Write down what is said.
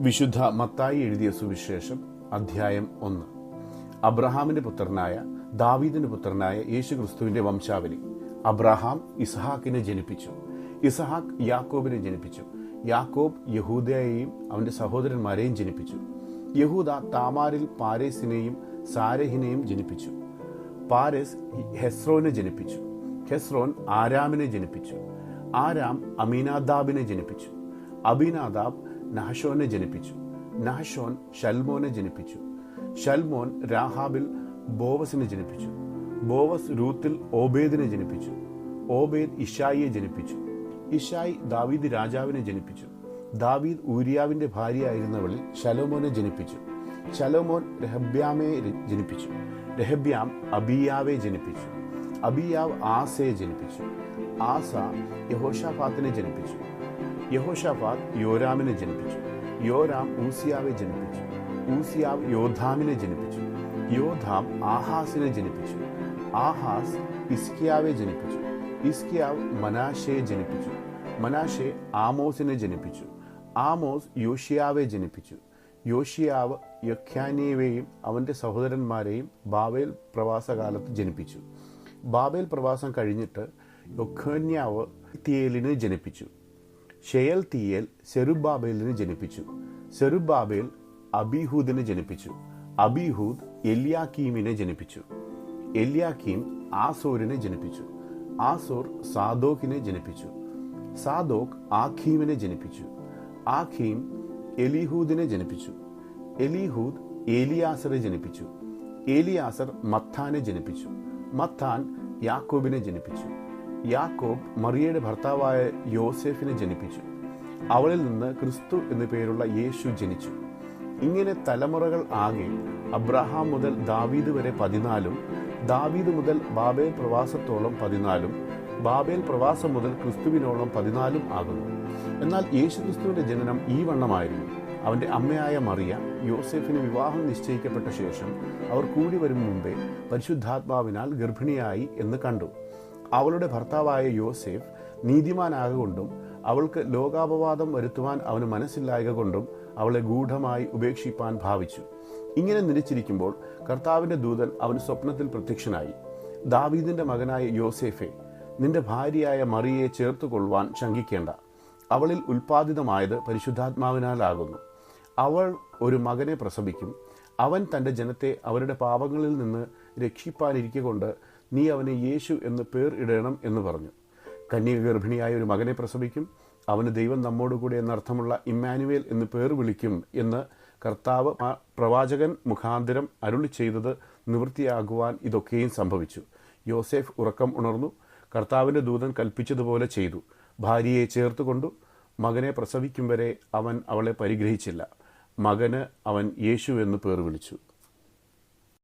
വിശുദ്ധ മത്തായി എഴുതിയ സുവിശേഷം അധ്യായം ഒന്ന്. അബ്രഹാമിന്റെ പുത്രനായ ദാവീദിന്റെ പുത്രനായ യേശു ക്രിസ്തുവിന്റെ വംശാവലി. അബ്രഹാം ഇസ്ഹാക്കിനെ ജനിപ്പിച്ചു. ഇസ്ഹാക്ക് യാക്കോബിനെ ജനിപ്പിച്ചു. യാക്കോബ് യഹൂദയെയും അവന്റെ സഹോദരന്മാരെയും ജനിപ്പിച്ചു. യഹൂദ താമാരിൽ പാരേസിനെയും സാരഹിനെയും ജനിപ്പിച്ചു. പാരസ് ഹെസ്രോനെ ജനിപ്പിച്ചു. ഹെസ്രോൻ ആരാമിനെ ജനിപ്പിച്ചു. ആരാം അമീനാദാബിനെ ജനിപ്പിച്ചു. അബീനാദാബ് നഹഷോനെ ജനിപ്പിച്ചു. നാഷോൻ ഷൽമോനെ ജനിപ്പിച്ചു. ഷൽമോൻ രാഹാബിൽ ബോവസിനെ ജനിപ്പിച്ചു. ബോവസ് രൂത്തിൽ ഓബേദിനെ ജനിപ്പിച്ചു. ഓബേദ് ഇഷായിയെ ജനിപ്പിച്ചു. ഇഷായി ദാവീദ് രാജാവിനെ ജനിപ്പിച്ചു. ദാവീദ് ഊരിയാവിന്റെ ഭാര്യയായിരുന്നവളിൽ ശലോമോനെ ജനിപ്പിച്ചു. ശലോമോൻ രഹബ്യാമെ ജനിപ്പിച്ചു. രഹബ്യാം അബിയാവെ ജനിപ്പിച്ചു. അബിയാവ് ആസയെ ജനിപ്പിച്ചു. ആസ യഹോഷാഫാത്തിനെ ജനിപ്പിച്ചു. യഹോഷാഫാത്ത് യോരാമിനെ ജനിപ്പിച്ചു. യോരാം ഊസിയാവെ ജനിപ്പിച്ചു. ഊസിയാവ് യോധാമിനെ ജനിപ്പിച്ചു. യോധാം ആഹാസിനെ ജനിപ്പിച്ചു. ആഹാസ് ഇസ്കിയാവെ ജനിപ്പിച്ചു. ഇസ്കിയാവ് മനാഷയെ ജനിപ്പിച്ചു. മനാഷെ ആമോസിനെ ജനിപ്പിച്ചു. ആമോസ് യോഷിയാവെ ജനിപ്പിച്ചു. യോഷിയാവ് യഖ്യാനിയവേയും അവന്റെ സഹോദരന്മാരെയും ബാബേൽ പ്രവാസകാലത്ത് ജനിപ്പിച്ചു. ബാബേൽ പ്രവാസം കഴിഞ്ഞിട്ട് യൊഖന്യാവ് തിയേലിനെ ജനിപ്പിച്ചു. ഷെയൽ തീയേൽ സെറുബാബേലിനെ ജനിപ്പിച്ചു സെറുബാബേൽ അബിഹൂദിനെ ജനിപ്പിച്ചു അബിഹൂദ് എല്യാക്കീമിനെ ജനിപ്പിച്ചു എല്യാക്കീം ആസോരിനെ ജനിപ്പിച്ചു ആസോർ സാദോക്കിനെ ജനിപ്പിച്ചു സാദോക്ക് ആഖീമിനെ ജനിപ്പിച്ചു ആഖീം എലിഹൂദിനെ ജനിപ്പിച്ചു എലിഹൂദ് ഏലിയാസറെ ജനിപ്പിച്ചു ഏലിയാസർ മത്താനെ ജനിപ്പിച്ചു മത്താൻ യാക്കോബിനെ ജനിപ്പിച്ചു യാക്കോബ് മറിയയുടെ ഭർത്താവായ യോസെഫിനെ ജനിപ്പിച്ചു. അവളിൽ നിന്ന് ക്രിസ്തു എന്നു പേരുള്ള യേശു ജനിച്ചു. ഇങ്ങനെ തലമുറകൾ ആകെ അബ്രഹാം മുതൽ ദാവീദ് വരെ പതിനാലും ദാവീദ് മുതൽ ബാബേൽ പ്രവാസത്തോളം പതിനാലും ബാബേൽ പ്രവാസം മുതൽ ക്രിസ്തുവിനോളം പതിനാലും ആകുന്നു. എന്നാൽ യേശു ക്രിസ്തുവിന്റെ ജനനം ഈ വണ്ണമായിരുന്നു. അവന്റെ അമ്മയായ മറിയ യോസെഫിന് വിവാഹം നിശ്ചയിക്കപ്പെട്ട ശേഷം അവർ കൂടി വരും മുമ്പേ പരിശുദ്ധാത്മാവിനാൽ ഗർഭിണിയായി എന്ന് കണ്ടു. അവളുടെ ഭർത്താവായ യോസെഫ് നീതിമാനാകൊണ്ടും അവൾക്ക് ലോകാപവാദം വരുത്തുവാൻ അവന് മനസ്സില്ലായക കൊണ്ടും അവളെ ഗൂഢമായി ഉപേക്ഷിപ്പാൻ ഭാവിച്ചു. ഇങ്ങനെ നിലച്ചിരിക്കുമ്പോൾ കർത്താവിന്റെ ദൂതൻ അവന് സ്വപ്നത്തിൽ പ്രത്യക്ഷനായി. ദാവീദിന്റെ മകനായ യോസേഫെ നിന്റെ ഭാര്യയായ മറിയെ ചേർത്തുകൊള്ളുവാൻ ശങ്കിക്കേണ്ട. അവളിൽ ഉൽപാദിതമായത് പരിശുദ്ധാത്മാവിനാലാകുന്നു. അവൾ ഒരു മകനെ പ്രസവിക്കും. അവൻ തന്റെ ജനത്തെ അവരുടെ പാപങ്ങളിൽ നിന്ന് രക്ഷിപ്പാനിരിക്കൊണ്ട് നീ അവനെ യേശു എന്ന് പേർ ഇടണം എന്ന് പറഞ്ഞു. കന്യക ഗർഭിണിയായ ഒരു മകനെ പ്രസവിക്കും. അവന് ദൈവം നമ്മോടുകൂടി എന്നർത്ഥമുള്ള ഇമ്മാനുവേൽ എന്ന് പേർ വിളിക്കും എന്ന് കർത്താവ് പ്രവാചകൻ മുഖാന്തരം അരുളി ചെയ്തത് നിവൃത്തിയാകുവാൻ ഇതൊക്കെയും സംഭവിച്ചു. യോസേഫ് ഉറക്കം ഉണർന്നു. കർത്താവിന്റെ ദൂതൻ കൽപ്പിച്ചതുപോലെ ചെയ്തു. ഭാര്യയെ ചേർത്തുകൊണ്ടു. മകനെ പ്രസവിക്കും വരെ അവൻ അവളെ പരിഗ്രഹിച്ചില്ല. മകന് അവൻ യേശു എന്ന് പേർ വിളിച്ചു.